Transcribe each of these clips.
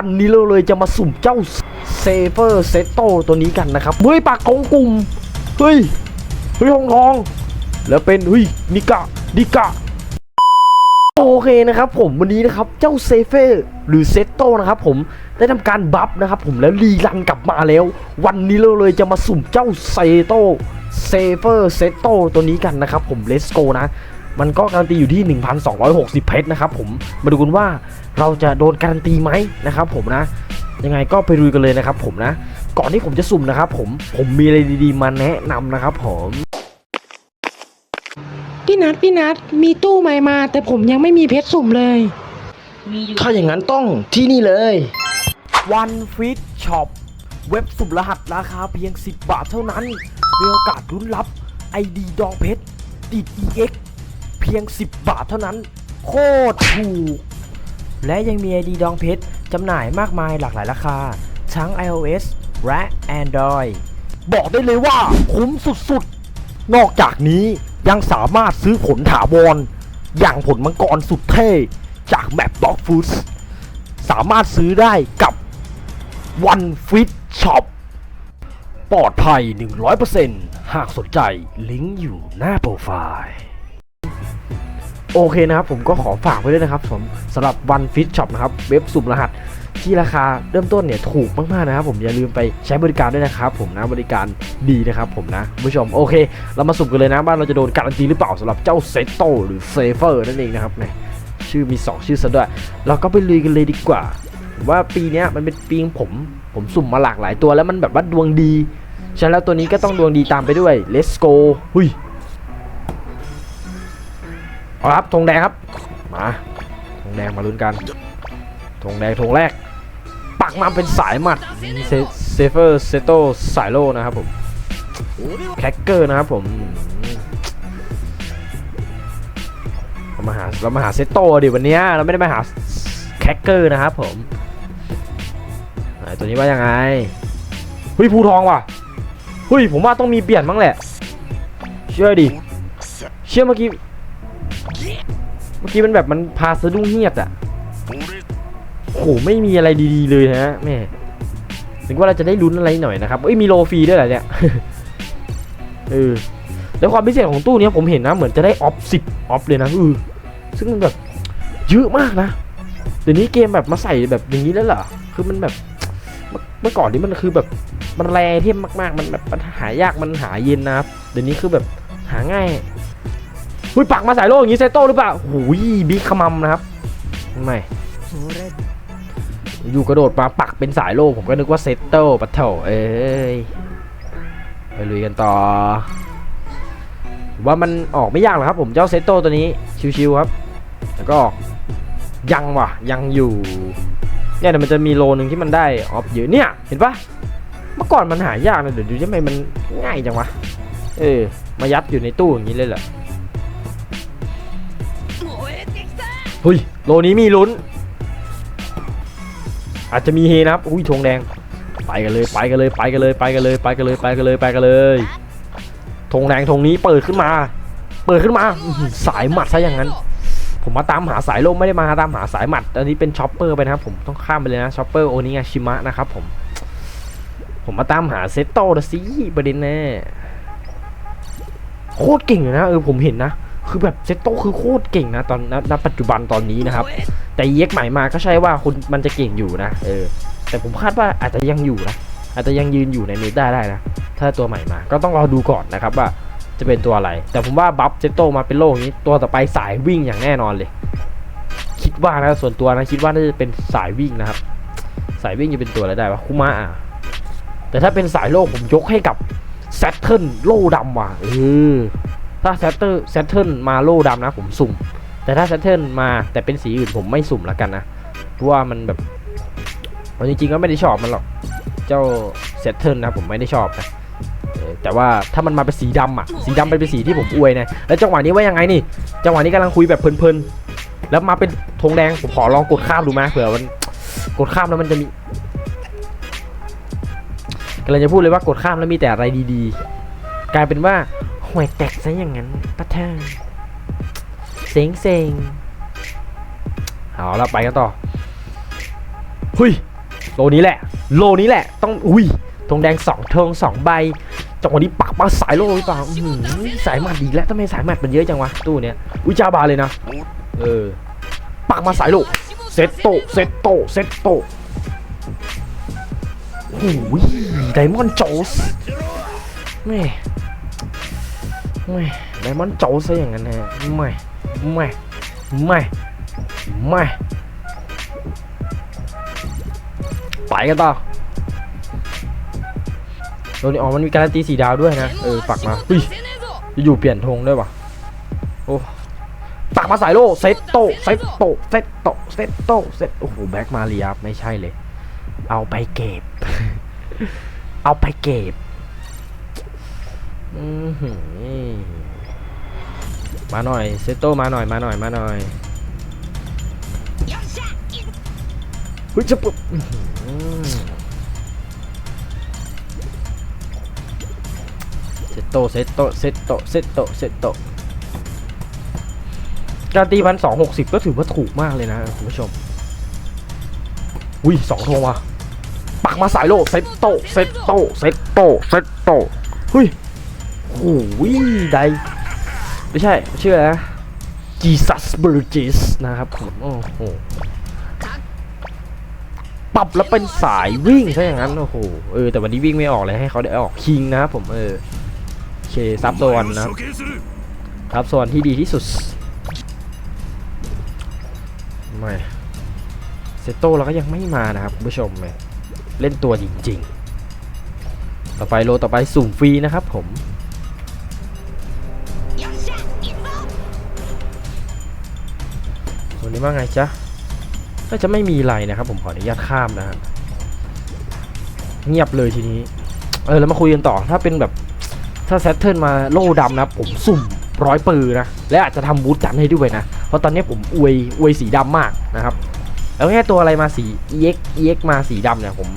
ปันนี้เราเลยจะมาสุ่มเจ้าเซเฟอร์เซโตตัวนี้กันนะครับ เฮ้ยปากของกลุ่ม เฮ้ย เฮ้ยทองทอง แล้วเป็นเฮ้ยนิกะนิกะโอเคนะครับผมวันนี้นะครับเจ้าเซเฟอร์หรือเซโตนะครับผมได้ทำการบัฟนะครับผมแล้วรีรันกลับมาแล้ว วันนี้เราเลยจะมาสุ่มเจ้าเซโตเซเฟอร์เซโตตัวนี้กันนะครับผมเลสโกนะ มันก็การันตีอยู่ที่ 1,260 เพชรนะครับผมมาดูกันว่าเราจะโดนการันตีไหมนะครับผมนะยังไงก็ไปดูกันเลยนะครับผมนะ ก่อนที่ผมจะสุ่มนะครับผมผมมีอะไรดีๆ มาแนะนำนะครับผมพี่นัทพี่นัทมีตู้ใหม่มา แต่ผมยังไม่มีเพชรสุ่มเลย ถ้าอย่างนั้นต้องที่นี่เลย One Fit Shop เว็บสุ่มรหัสราคาเพียง 10 บาทเท่านั้นมีโอกาสลุ้นรับ ID ดองเพชรติด EX เพียง 10 บาทเท่านั้น โคตรถูก และยังมี ID ดองเพชรจำหน่ายมากมายหลากหลายราคา ทั้ง iOS และ Android บอกได้เลยว่าคุ้มสุดๆ นอกจากนี้ยังสามารถซื้อผลถาวรอย่างผลมังกรสุดเท่จากแมป Dog Foods สามารถซื้อได้กับ One Fit Shop ปลอดภัย 100%หากสนใจลิงก์อยู่หน้าโปรไฟล์ โอเคนะครับผมก็ขอฝากไว้ด้วยนะครับผมสำหรับ One Fit Shop นะครับเว็บสุ่มรหัสที่ราคาเริ่มต้นเนี่ยถูกมากๆนะครับ ผมอย่าลืมไปใช้บริการด้วยนะครับผมนะบริการดีนะครับผมนะผู้ชมโอเค เรามาสุ่มกันเลยนะว่าเราจะโดนการันตีหรือเปล่าสำหรับเจ้าเซโตหรือเซเฟอร์นั่นเองนะครับเนี่ยชื่อมี 2 ชื่อซะด้วยเราก็ไปลุยกันเลยดีกว่า ว่าปีนี้มันเป็นปีของผมผมสุ่มมาหลากหลายตัวแล้วมันแบบว่าดวงดีฉะนั้นแล้วตัวนี้ก็ต้องดวงดีตามไปด้วย let's go หุย เอาครับธงแดงครับ มาธงแดงมาลุ้นกันธงแดงธงแรก ปักมาเป็นสายหมัดเซเซเฟอร์เซโตสายโลนะครับผมแคคเกอร์นะครับผมเรามาหาเรามาหาเซโตดิวันเนี้ยเราไม่ได้มาหาแคคเกอร์นะครับผมไหนตัวนี้ว่ายังไงเฮ้ยภูทองว่ะเฮ้ยผมว่าต้องมีเปลี่ยนมั้งแหละ เชื่อดิเชื่อเมื่อกี้ เมื่อกี้มันแบบมันพาสะดุ้งเงียบอะโอ้โหไม่มีอะไรดีๆเลยนะแม่ถึงว่าเราจะได้ลุ้นอะไรหน่อยนะครับเอ้ยมีโลฟรีด้วยเหรอเนี่ยเออแล้วความพิเศษของตู้นี้ผมเห็นนะเหมือนจะได้ออฟสิบออฟเลยนะเออซึ่งมันแบบเยอะมากนะเดี๋ยวนี้เกมแบบมาใส่แบบอย่างนี้แล้วเหรอคือมันแบบเมื่อก่อนนี้มันคือแบบมันแรงเทียมมาก ๆ มันแบบมันหายากมันหาเย็นนะครับเดี๋ยวนี้คือแบบหาง่าย หุ้ยปักมาใส่โลอย่างนี้เซโต้หรือเปล่าโอ้ยบิ๊กขมำนะครับไม่อยู่กระโดดมาปักเป็นสายโลผมก็นึกว่าเซตเตอร์ปัตเถอะเอ้ยไปลุยกันต่อ ว่ามันออกไม่ยากหรอกครับ ผมเจ้าเซตโต้ตัวนี้ชิวๆครับ แล้วก็ออกยังว่ะยังอยู่เนี่ยเดี๋ยวมันจะมีโลนึงที่มันได้ออฟเยอะเนี่ยเห็นปะเมื่อก่อนมันหายากนะเดี๋ยวดูทำไมมันง่ายจังวะเออมายัดอยู่ในตู้อย่างนี้เลยเหรอ เฮ้ยโลนี้มีลุ้น อาจจะมีเฮนะครับอุ้ยธงแดง ไปกันเลยไปกันเลยไปกันเลยไปกันเลยไปกันเลยไปกันเลยไปกันเลยธงแดงธงนี้เปิดขึ้นมา เปิดขึ้นมาสายหมัดซะอย่างนั้น ผมมาตามหาสายลมไม่ได้มาตามหาสายหมัด อันนี้เป็นช็อปเปอร์ไปนะครับผมต้องข้ามไปเลยนะช็อปเปอร์โอนิงาชิมะนะครับผม ผมมาตามหาเซตโต้นะสิประเด็นแน่โคตรเก่งเลยนะเออผมเห็นนะ คือแบบเซตโต้คือโคตรเก่งนะตอนณปัจจุบันตอนนี้นะครับ แต่เย็กใหม่มาก็ใช่ว่าคุณมันจะเก่งอยู่นะเออแต่ผมคาดว่าอาจจะยังอยู่นะอาจจะยังยืนอยู่ในเมตาได้นะ ถ้าตัวใหม่มาก็ต้องรอดูก่อนนะครับว่าจะเป็นตัวอะไร แต่ผมว่าบัฟเจโตมาเป็นโลกนี้ ตัวต่อไปสายวิ่งอย่างแน่นอนเลย คิดว่านะส่วนตัวนะคิดว่าน่าจะเป็นสายวิ่งนะครับ สายวิ่งจะเป็นตัวอะไรได้วะคุมะอะแต่ถ้าเป็นสายโลกผมยกให้กับแซตเทิลโลดำว่ะเออ ถ้าแซตเตอร์แซตเทิลมาโล่ดำนะผมสุ่ม แต่ถ้าแซตเทิลมาแต่เป็นสีอื่นผมไม่สุ่มละกันนะเพราะว่ามันแบบเอาจริงๆก็ไม่ได้ชอบมันหรอก เจ้าแซตเทิลนะผมไม่ได้ชอบนะแต่ว่าถ้ามันมาเป็นสีดำอะ สีดำเป็นสีที่ผมอวยนะ แล้วจังหวะนี้ว่ายังไงนี่ จังหวะนี้กำลังคุยแบบเพลินๆ แล้วมาเป็นธงแดง ผมขอลองกดข้ามดูไหมเผื่อมันกดข้ามแล้วมันจะมีกำลังจะพูดเลยว่ากดข้ามแล้วมีแต่อะไรดีๆ กลายเป็นว่า ห่วยแตกซะอย่างนั้นปะเธอเซ็งเซ็งเอาละไปกันต่อเฮ้ยโลนี้แหละ โลนี้แหละ ต้องอุ้ยธงแดงสองธงสองใบจังหวะนี้ปักมาสายโลหรือเปล่าหือสายหมัดดีแล้วทำไมสายหมัดมันเยอะจังวะตู้เนี้ยอุ้ยจ้าบาเลยนะเออปักมาสายโลเซตโตเซตโตเซตโตโอ้ยไดมอนด์โจสแม่ ม่ไดมอนด์โจซะอย่างนั้นฮะไม่ไม่ไม่ไม่ไปกันต่อตัวนี้อ๋อมันมีการันตีสีดาวด้วยนะ เออปักมาเฮ้ยอยู่เปลี่ยนธงด้วยวะโอ้ปักมาสายโลเซตโตเซตโตเซตโตเซตโตเซตโอ้โหแบ็กมาเรียบไม่ใช่เลย เอาไปเก็บ เอาไปเก็บ มาหน่อยเซโตมาหน่อยมาหน่อยมาหน่อยเฮ้ยจะปุ๊บเซโตเซโตเซโตเซโตเซโตการตีพันสองหกสิบก็ถือว่าถูกมากเลยนะคุณผู้ชม อุ้ยสองธงว่ะปักมาสายโลเซตโตเซตโตเซตโตเซตโตเฮ้ย โอ้ยได้ไม่ใช่ชื่ออะไรนะ Jesus Burgess นะครับผมโอ้โหปรับแล้วเป็นสายวิ่งซะอย่างนั้นโอ้โหเออแต่วันนี้วิ่งไม่ออกเลยให้เขาได้ออกคิงนะครับผมเออโอเคซับโซนนะครับซับโซนที่ดีที่สุดไม่เซโต้เราก็ยังไม่มานะครับผู้ชมแหมเล่นตัวจริง ๆ ต่อไปโลต่อไปสุ่มฟรีนะครับผม วันนี้ว่าไงจ๊ะก็จะไม่มีอะไรนะครับ ผมขออนุญาตข้ามนะฮะเงียบเลยทีนี้ เออแล้วมาคุยกันต่อถ้าเป็นแบบถ้าแซตเทิร์นมาโล่ดำนะผมสุ่มร้อยปืนนะ และอาจจะทำบูทกันให้ด้วยนะ เพราะตอนนี้ผมอวยอวยสีดำมากนะครับ แล้วแค่ตัวอะไรมาสี EX EX มาสีดำเนี่ยผม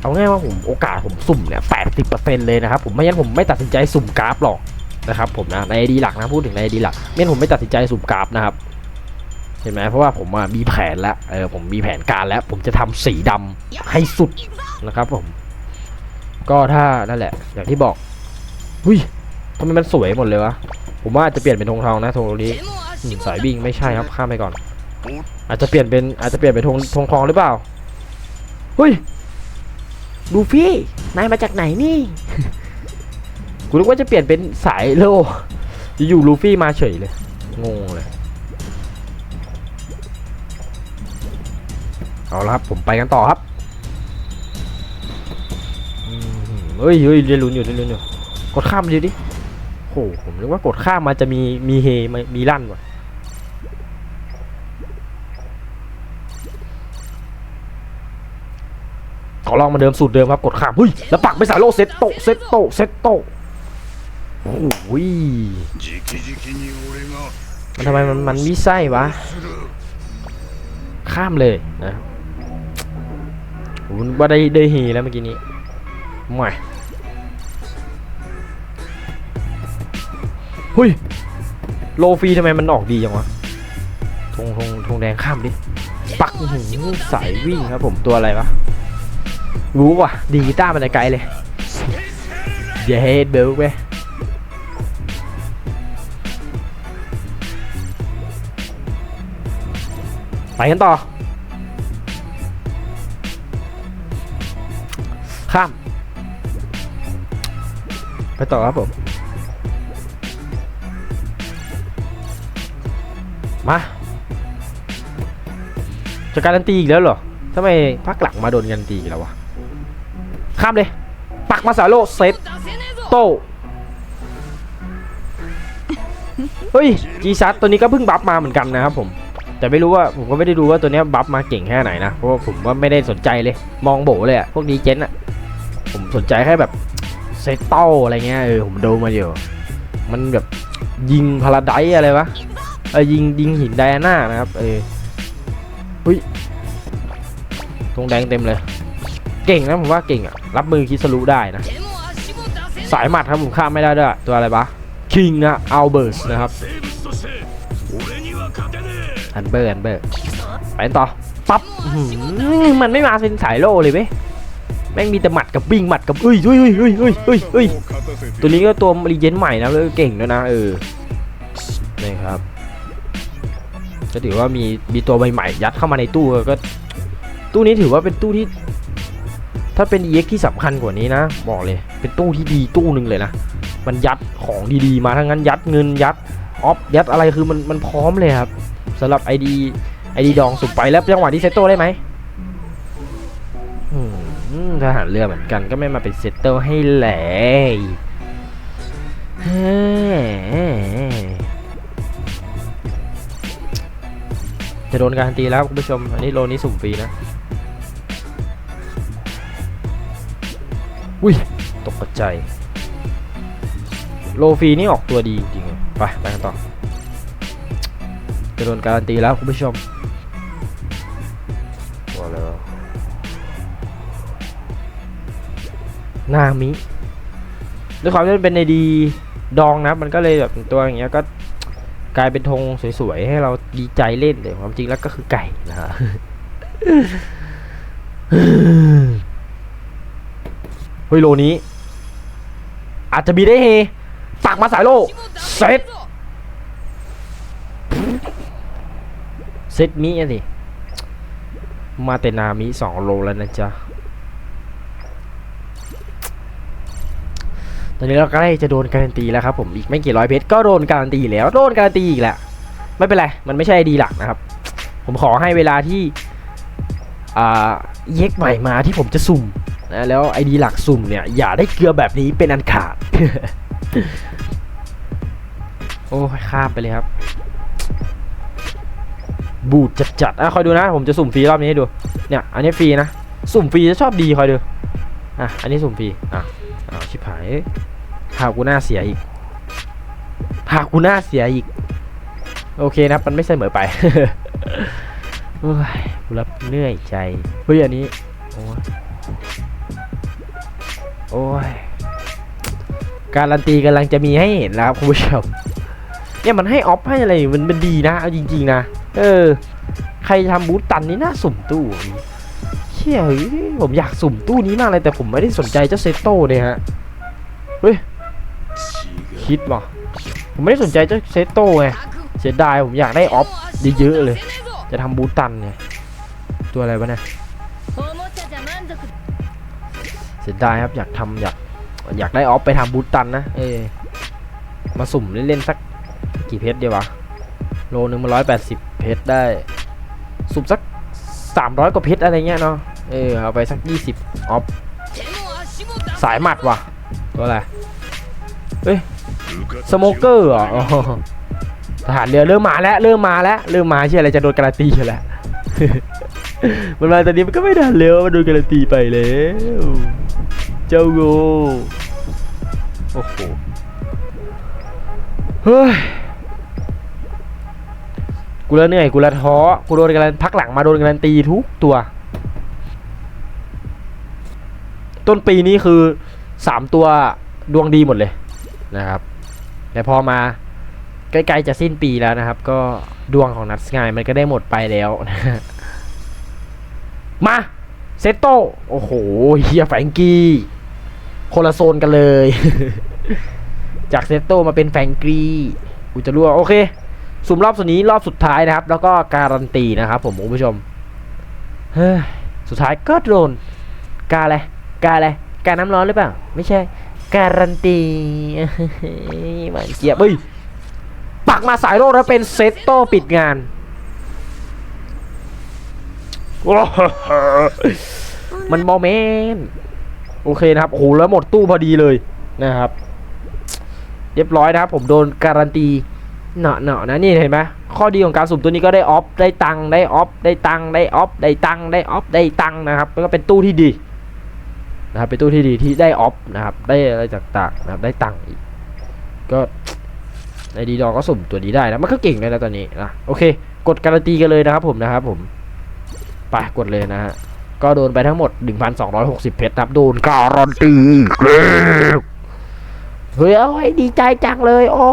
เอาง่ายว่าผมโอกาสผมสุ่มเนี่ยแปดสิบเปอร์เซ็นต์เลยนะครับ ผมไม่งั้นผมไม่ตัดสินใจสุ่มกราฟหรอกนะครับผมนะในไอดีหลักนะพูดถึงในไอดีหลักไม่งั้นผมไม่ตัดสินใจสุ่มกราฟนะครับ เห็นไหมเพราะว่าผมมีแผนแล้วเออผมมีแผนการแล้ว ผมจะทำสีดำให้สุดนะครับผม ก็ถ้านั่นแหละ อย่างที่บอกหุ้ยทำไมมันสวยหมดเลยวะผมว่าอาจจะเปลี่ยนเป็นธงทองนะธงนี้สายวิ่งไม่ใช่ครับข้ามไปก่อน อาจจะเปลี่ยนเป็นอาจจะเปลี่ยนเป็นธงธงทองหรือเปล่าเฮ้ยลูฟี่นายมาจากไหนนี่กูนึกว่าจะเปลี่ยนเป็นสายโลอยู่ลูฟี่มาเฉยเลยงงเลย เอาละครับ ผมไปกันต่อครับเอ้ยเฮ้ยเรียนรู้อยู่เรียนรู้อยู่กดข้ามไปดิโหผมนึกว่ากดข้ามมาจะมีมีเฮมีลั่นว่ะขอลองมาเดิมสูตรเดิมครับกดข้ามเฮ้ยแล้วปักไปสายโลเซตโตเซตโตเซตโตโอ้ยมันทำไมมันมันมีไส้วะ ข้ามเลยนะ ผมว่าได้ได้เฮแล้วเมื่อกี้นี้ไม่เฮ้ยโลฟรีทำไมมันออกดีจังวะธงธงธงแดงข้ามดิ ปักอื้อหือสายวิ่งครับผมตัวอะไรวะ รู้ว่ะ ดีกีต้าร์มันไกลเลยเดี๋ยวเฮดเบลไปไปกันต่อ ข้าม ไปต่อครับผม มาจะการันตีอีกแล้วเหรอทำไมพักหลังมาโดนการันตีแล้ววะ ข้ามเลย ปักมาสาโลเซตโตเฮ้ยจีซัตตัวนี้ก็เพิ่งบัฟมาเหมือนกันนะครับผมแต่ไม่รู้ว่าผมก็ไม่ได้ดูว่าตัวนี้บัฟมาเก่งแค่ไหนนะ เพราะว่าผมว่าไม่ได้สนใจเลย มองโบเลยอะพวกดีเจนอะ ผมสนใจแค่แบบเซตเตอร์อะไรเงี้ยเออผมดูมาอยู่ มันแบบยิงพาราไดอะไรวะเออยิงยิงหินไดอาน่านะครับเออหุยตรงแดงเต็มเลย เก่งนะผมว่าเก่งอะรับมือคิสรุได้นะ สายหมัดครับผมข้ามไม่ได้ด้วยตัวอะไรปะคิงนะอัลเบิร์สนะครับอันเบอร์อันเบอร์ไปต่อปั๊บมันไม่มาเป็นสายโลเลยไหม แม่งมีแต่หมัดกับวิ่งหมัดกับเอ้ยเอ้ยเอ้ยเอ้ยเอ้ยเยตัวนี้ก็ตัวรีเจนใหม่นะแล้วเก่งด้วยนะเออนะครับก็ถือว่ามีมีตัวใบใหม่ยัดเข้ามาในตู้ก็ ตู้นี้ถือว่าเป็นตู้ที่ ถ้าเป็น EX ที่สำคัญกว่านี้นะ บอกเลย เป็นตู้ที่ดีตู้หนึ่งเลยนะ มันยัดของดีๆ มาทั้งนั้นยัดเงินยัดออฟยัดอะไรคือมันมันพร้อมเลยครับสำหรับไอ ID ID ดองสุดไปแล้วจังหวะที่เซตโต้ได้ไหม ทหารเรือเหมือนกันก็ไม่มาเป็นเซตโต้ให้แหลยจะโดนการันตีแล้วคุณผู้ชม อันนี้โลนี้สุ่มฟรีนะ อุ้ย ตกใจ โลฟรีนี่ออกตัวดีจริงๆไปไปกันต่อจะโดนการันตีแล้วคุณผู้ชม นามิด้วยความที่มันเป็นในดีดองนะมันก็เลยแบบตัวอย่างเงี้ยก็กลายเป็นธงสวยๆให้เราดีใจเล่นเลยความจริงแล้วก็คือไก่นะฮะเฮ้ยโลนี้ อาจจะมีได้เฮปากมาสายโลเซตเซตมิอะสิมาแต่นามิสองโลแล้วนะจ๊ะ ตอนนี้เราก็ได้จะโดนการันตีแล้วครับผมอีกไม่กี่ร้อยเพชรก็โดนการันตีแล้วโดนการันตีอีกแหละไม่เป็นไรมันไม่ใช่ดีหลักนะครับ ผมขอให้เวลาที่อ่าเย็กใหม่มาที่ผมจะสุ่มนะแล้วไอดีหลักสุ่มเนี่ยอย่าได้เกลือแบบนี้เป็นอันขาด โอ้ยข้ามไปเลยครับ บูดจัดๆอะคอยดูนะ ผมจะสุ่มฟรีรอบนี้ให้ดู เนี่ย อันนี้ฟรีนะ สุ่มฟรีจะชอบดีคอยดู อะ อันนี้สุ่มฟรี อะ ชิบหายพากูหน้าเสียอีกพากูหน้าเสียอีก โอเคนะมันไม่เสมอไปโอ้ยกูรับเหนื่อยใจเฮ้ยอันนี้โอ้ยโอ้ยการันตีกำลังจะมีให้เห็นแล้วครับคุณผู้ชมเนี่ยมันให้ออฟให้อะไรมันเป็นดีนะเอาจริงๆนะเออ ใครทำบูธตันนี่น่าสุ่มตู้นนี้เชี่ยเฮ้ยผมอยากสุ่มตู้นี้มากเลยแต่ผมไม่ได้สนใจเจ้าเซโต้เนี่ยฮะ ฮ้ย คิดว่ะผมไม่ได้สนใจเจ้าเซโต้ไงเสียดายผมอยากได้ออฟเยอะๆเลย จะทำบูตันไงตัวอะไรวะเนี่ยเสียดายครับอยากทำอยากอยากได้ออฟไปทำบูตันนะเออมาสุ่มเล่นๆสักกี่เพชรดีวะโลนึงมาร้อยแปดสิบเพชรได้ สุ่มสักสามร้อยกว่าเพชรอะไรเงี้ยเนาะเออเอาไปสักยี่สิบออฟสายหมัดว่ะ ตัวอะไร部活สโมเกอร์เหรออ๋อทหารเรือเริ่มมาแล้วเริ่มมาแล้วเริ่มมาเชื่ออะไรจะโดนการันตีอยู่แล้วมันมาตอนนี้มันก็ไม่ทันเร็วมันโดนการันตีไปแล้วเจ้าโกโอ้โหเฮ้ยกูละเหนื่อยกูละท้อกูโดนการันพักหลังมาโดนการันตีทุกตัว ต้นปีนี้คือ สามตัวดวงดีหมดเลยนะครับแต่พอมาใกล้ๆจะสิ้นปีแล้วนะครับ ก็ดวงของนัดสกายมันก็ได้หมดไปแล้วนะมาเซโตโอ้โหเฮียแฟงกี้คนละโซนกันเลย จากเซโตมาเป็นแฟงกี้กูจะรั่วโอเคสุ่มรอบสุดนี้รอบสุดท้ายนะครับ แล้วก็การันตีนะครับ ผมคุณผู้ชมเฮ้ยสุดท้ายก็โดนกาอะไรกาอะไร กาน้ำร้อนหรือเปล่า ไม่ใช่ การันตีหวานเจี๊ยบเฮ้ยปักมาสายโลกแล้วเป็นเซตโตปิดงานมันโมเมนต์โอเคนะครับโอ้โหแล้วหมดตู้พอดีเลยนะครับ เรียบร้อยนะครับ ผมโดนการันตีเนาะเนาะนะนี่เห็นไหมข้อดีของการสุ่มตัวนี้ก็ได้ออฟได้ตังได้ออฟได้ตังได้ออฟได้ตังได้ออฟได้ตังนะครับก็เป็นตู้ที่ดี นะครับเป็นตู้ที่ดีที่ได้ออฟนะครับได้อะไรต่างๆนะครับได้ตังค์อีกก็ในดีดอก็สุ่มตัวนี้ได้นะมันก็เก่งเลยนะตอนนี้นะโอเค กดการันตีกันเลยนะครับผมนะครับผมไปกดเลยนะฮะก็โดนไปทั้งหมด 1,260 เพชรนะครับ โดนการันตีอีกแล้วเฮ้ยเอาไว้ดีใจจังเลยโอ้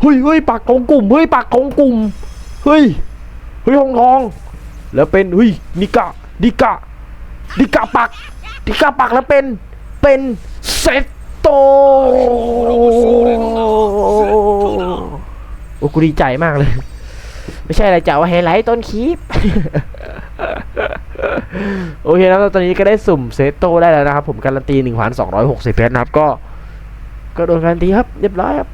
เฮ้ยเฮ้ยปากของกลุ่มเฮ้ยปากของกลุ่มเฮ้ยเฮ้ยทองทอง แล้วเป็นเฮ้ยนิกะนิกะนิกะปัก นิกะปักแล้วเป็นเป็นเซตโตโอ้กูดีใจมากเลย ไม่ใช่อะไรจะเอาไฮไลท์ต้นคลิปโอเคนะตอนนี้ก็ได้สุ่มเซตโตได้แล้วนะครับ ผมการันตี1,260เพชรนะครับ ก็ ก็โดนการันตีครับ เรียบร้อยครับ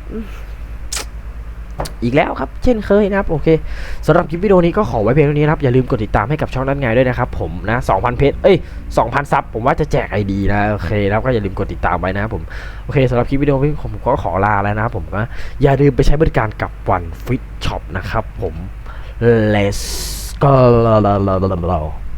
อีกแล้วครับ เช่นเคยนะครับ โอเคสำหรับคลิปวิดีโอนี้ก็ขอไว้เพียงเท่านี้นะครับ อย่าลืมกดติดตามให้กับช่องนั้นไงด้วยนะครับผมนะ 2,000 เพชรเอ้ย 2,000 ซับผมว่าจะแจกไอดีนะ โอเคนะก็อย่าลืมกดติดตามไว้นะครับผม โอเคสำหรับคลิปวิดีโอนี้ผมก็ขอลาแล้วนะครับผมก็อย่าลืมไปใช้บริการกับ One Fit Shop นะครับผม Let's go